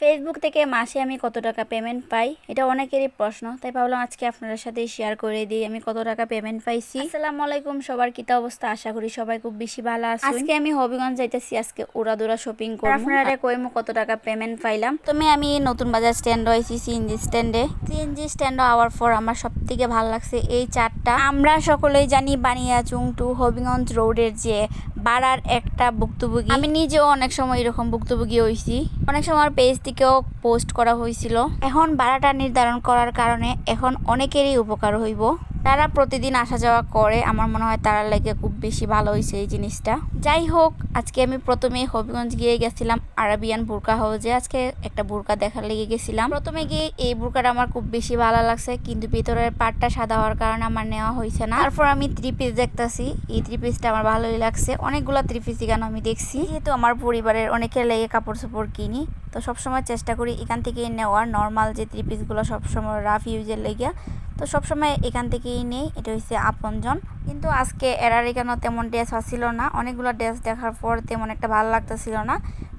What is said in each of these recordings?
Facebook থেকে মাসে আমি কত টাকা পেমেন্ট পাই? এটা অনেকেরই প্রশ্ন। তাই ভাবলাম আজকে আপনাদের সাথে শেয়ার করে দিই। আমি কত টাকা পেমেন্ট পাইছি? আসসালামু আলাইকুম সবার কিতা অবস্থা? আশা করি সবাই খুব বেশি ভালো আছে আজকে আমি হবিগঞ্জ যাইতেছি আজকে উড়াদুরা শপিং করব। আপনারা কইমু কত টাকা পেমেন্ট পাইলাম? তুমি আমি নতুন বাজার স্ট্যান্ড হয়েছি সিএনজি স্ট্যান্ডে সিএনজি স্ট্যান্ড আওয়ার পর আমার সব থেকে ভালো লাগছে এই চারটা। আমরা সকলেই জানি বানিয়াচুং টু হবিগঞ্জ রোডের যে বাড়ার একটা ভুক্তভোগী। আমি নিজেও অনেক সময় এরকম ভুক্তভোগী হয়েছি। অনেক সময় পেজ থেকেও পোস্ট করা হয়েছিল। এখন ভাড়াটা নির্ধারণ করার কারণে এখন অনেকেরই উপকার হইব। তারা প্রতিদিন আসা যাওয়া করে। আমার মনে হয় তারা লাগে খুব বেশি ভালো হয়েছে এই জিনিসটা। যাই হোক, আজকে আমি প্রথমে হবিগঞ্জ গিয়ে গেছিলাম আরাবিয়ান বুরকা হাউজে। আজকে একটা বুরকা দেখার লেগে গেছিলাম। প্রথমে গিয়ে এই বুরকাটা আমার খুব বেশি ভালো লাগছে, কিন্তু ভিতরের পাটটা সাদা হওয়ার কারণে আমার নেওয়া হয়েছে না। তারপর আমি থ্রি পিস দেখতেছি। এই থ্রি পিসটা আমার ভালোই লাগছে। অনেকগুলো থ্রি পিস এখানে আমি দেখছি। যেহেতু আমার পরিবারের অনেকের লেগে কাপড় চোপড় কিনি, তো সবসময় চেষ্টা করি এখান থেকে নেওয়ার। নর্মাল যে থ্রি পিসগুলো সবসময় রাফ ইউজের লেগে তো সবসময় এখান থেকেই নেই। এটা হচ্ছে আপনজন। কিন্তু আজকে এরার এখানে তেমন ড্রেস আসছিল না। অনেকগুলো ড্রেস দেখার পর তেমন একটা ভালো লাগতেছিল না।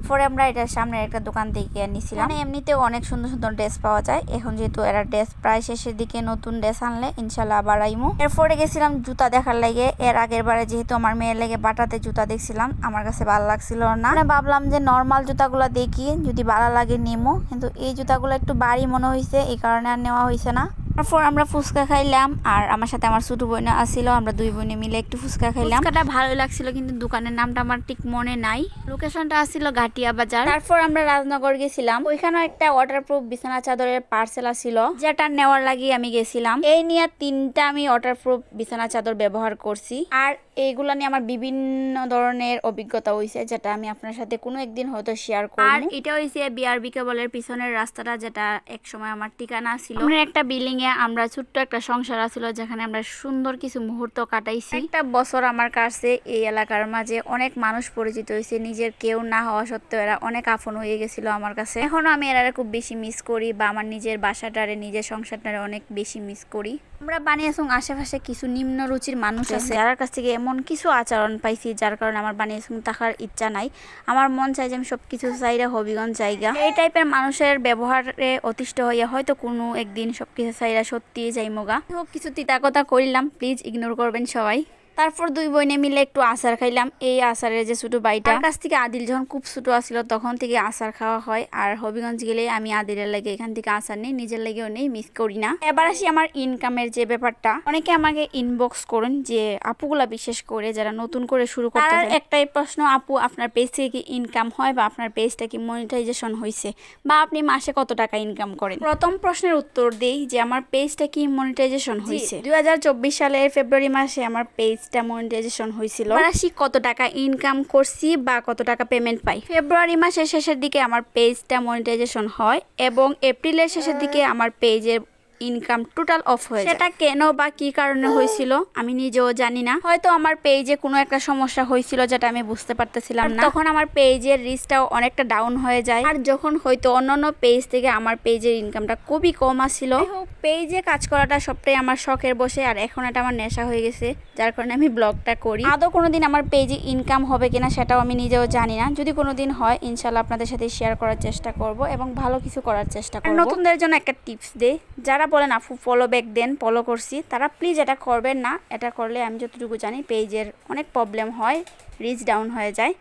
পরে আমরা এটার সামনে একটা দোকান থেকে নিয়েছিলাম মানে এমনিতেও অনেক সুন্দর সুন্দর ড্রেস পাওয়া যায়। এখন যেহেতু এরা ড্রেস প্রায় শেষের দিকে নতুন ড্রেস আনলে ইনশাল্লাহ আবার আইমু। এরপরে গেছিলাম জুতা দেখার লাগে। এর আগের বারে যেহেতু আমার মেয়ের লেগে বাটাতে জুতা দেখছিলাম, আমার কাছে ভালো লাগছিল না। মানে ভাবলাম যে নর্মাল জুতাগুলো দেখি, যদি ভালো লাগে নিমো। কিন্তু এই জুতাগুলো একটু বাড়ি মনে হয়েছে এই কারণে আর নেওয়া হয়েছে না। তারপর আমরা ফুচকা খাইলাম আর আমার সাথে আমার ছোট বোন আসছিল আমরা দুই বোনে মিলে একটু ফুচকা খাইলাম। ফুচকাটা ভালো লাগছিল কিন্তু দোকানের নামটা আমার ঠিক মনে নাই। লোকেশনটা আসছিল ঘাটিয়া বাজার। তারপর আমরা রাজনগর গেছিলাম। ওইখানেও একটা ওয়াটারপ্রুফ বিছানা চাদরের পার্সেল আসছিল যেটা নেওয়ার লাগি আমি গেছিলাম। এই নিয়ে তিনটা আমি ওয়াটারপ্রুফ বিছানা চাদর ব্যবহার করছি। আর এইগুলা নিয়ে আমার বিভিন্ন ধরনের অভিজ্ঞতা হয়েছে যেটা আমি আপনার সাথে কোনো একদিন হয়তো শেয়ার করব। আর এটা হয়েছে বিআরবি কেবলের পিছনের রাস্তাটা যেটা এক সময় আমার ঠিকানা ছিল। আমরা একটা বিল্ডিং এ আমরা ছোট্ট একটা সংসার আছিল যেখানে আমরা সুন্দর কিছু মুহূর্ত কাটাইছি। একটা বছর আমার কাছে এই এলাকার মাঝে অনেক মানুষ পরিচিত হয়েছে। নিজের কেউ না হওয়া সত্ত্বেও এরা অনেক আফন হয়ে গেছিল আমার কাছে। এখনও আমি এরা খুব বেশি মিস করি বা আমার নিজের বাসাটারে, নিজের সংসারটারে অনেক বেশি মিস করি। আমরা বানিয়াসং আশেপাশে কিছু নিম্ন রুচির মানুষ আছে। যার কাছ থেকে এমন কিছু আচরণ পাইছি যার কারণে আমার বানিয়াসং থাকার ইচ্ছা নাই। আমার মন চাই যে আমি সব কিছু চাইরা হবিগঞ্জ জায়গা এই টাইপের মানুষের ব্যবহারে অতিষ্ঠ হইয়া হয়তো কোনো একদিন সব কিছু চাইরা সত্যি যাইমোগা। হোক কিছু তিতা কথা করিলাম প্লিজ ইগনোর করবেন সবাই। তারপর দুই বোনে মিলে একটু আচার খাইলাম। এই আচারের যে ছোট বাইটার কাছ থেকে আদিল যখন খুব ছোট আসছিল তখন থেকে আচার খাওয়া হয়। আর হবিগঞ্জ গেলে আমি আদিলের লাগে এখান থেকে আচার নেই নিজের লাগেও নেই মিস করি না। এবার আসি আমার ইনকামের যে ব্যাপারটা। অনেকে আমাকে ইনবক্স করেন যে আপুগুলা বিশেষ করে যারা নতুন করে শুরু করতে চায়। একটাই প্রশ্ন আপু আপনার পেজ থেকে কি ইনকাম হয় বা আপনার পেজটা কি মনিটাইজেশন হয়েছে বা আপনি মাসে কত টাকা ইনকাম করেন? প্রথম প্রশ্নের উত্তর দেই যে আমার পেজটা কি মনিটাইজেশন হয়েছে দুই হাজার চব্বিশ সালের ফেব্রুয়ারি মাসে আমার পেজটা মনিটাইজেশন হয়েছিল আমরা আসি কত টাকা ইনকাম করছি বা কত টাকা পেমেন্ট পাই। ফেব্রুয়ারি মাসের শেষের দিকে আমার পেজটা মনিটাইজেশন হয় এবং এপ্রিলের শেষের দিকে আমার পেজের ইনকাম টোটাল অফ হয়ে সেটা কেন বা কি কারণে হয়েছিল আমি নিজেও জানি না। হয়তো আমার পেজে কোনো একটা সমস্যা হয়েছিল যেটা আমি বুঝতে পারতেছিলাম না। তখন আমার পেজের রিচটাও অনেকটা ডাউন হয়ে যায়। আর যখন হয়তো অন্যান্য পেজ থেকে আমার পেজের ইনকামটা খুবই কম আসছিল পেজে কাজ করাটা সবটাই আমার শখের বসে আর এখন এটা আমার নেশা হয়ে গেছে যার কারণে আমি ব্লগটা করি। আদৌ কোনোদিন আমার পেজে ইনকাম হবে কিনা সেটাও আমি নিজেও জানি না। যদি কোনোদিন হয় ইনশাল্লাহ আপনাদের সাথে শেয়ার করার চেষ্টা করব এবং ভালো কিছু করার চেষ্টা করব। নতুনদের জন্য একটা টিপস দেই যারা বলেন আফু ফলো ব্যাক দেন ফলো করছি। তারা প্লিজ এটা করবেন না। এটা করলে আমি যতটুকু জানি পেজের অনেক প্রবলেম হয় রিচ ডাউন হয়ে যায়।